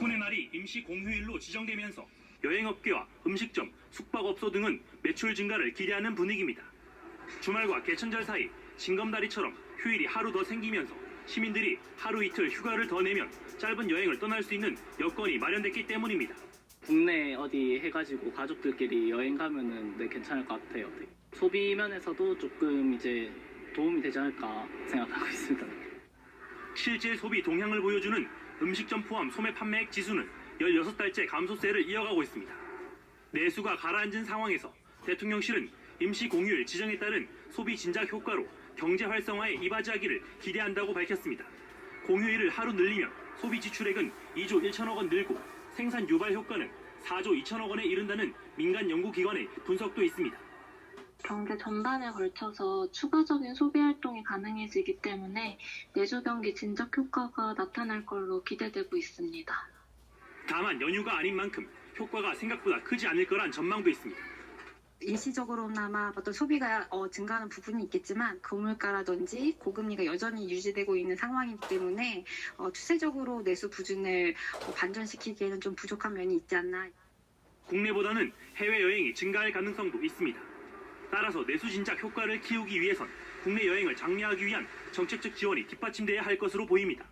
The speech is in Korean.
덕분의 날이 임시 공휴일로 지정되면서 여행업계와 음식점, 숙박업소 등은 매출 증가를 기대하는 분위기입니다. 주말과 개천절 사이 징검다리처럼 휴일이 하루 더 생기면서 시민들이 하루 이틀 휴가를 더 내면 짧은 여행을 떠날 수 있는 여건이 마련됐기 때문입니다. 국내 어디 해가지고 가족들끼리 여행 가면은 네, 괜찮을 것 같아요. 네. 소비 면에서도 조금 이제 도움이 되지 않을까 생각하고 있습니다. 실제 소비 동향을 보여주는 음식점 포함 소매 판매액 지수는 16달째 감소세를 이어가고 있습니다. 내수가 가라앉은 상황에서 대통령실은 임시 공휴일 지정에 따른 소비 진작 효과로 경제 활성화에 이바지하기를 기대한다고 밝혔습니다. 공휴일을 하루 늘리면 소비 지출액은 2조 1천억 원 늘고 생산 유발 효과는 4조 2천억 원에 이른다는 민간 연구기관의 분석도 있습니다. 경제 전반에 걸쳐서 추가적인 소비 활동이 가능해지기 때문에 내수 경기 진작 효과가 나타날 걸로 기대되고 있습니다. 다만 연휴가 아닌 만큼 효과가 생각보다 크지 않을 거란 전망도 있습니다. 일시적으로나마 어떤 소비가 어, 증가하는 부분이 있겠지만 고물가라든지 고금리가 여전히 유지되고 있는 상황이기 때문에 어, 추세적으로 내수 부진을 어, 반전시키기에는 좀 부족한 면이 있지 않나 국내보다는 해외 여행이 증가할 가능성도 있습니다. 따라서 내수 진작 효과를 키우기 위해선 국내 여행을 장려하기 위한 정책적 지원이 뒷받침돼야 할 것으로 보입니다.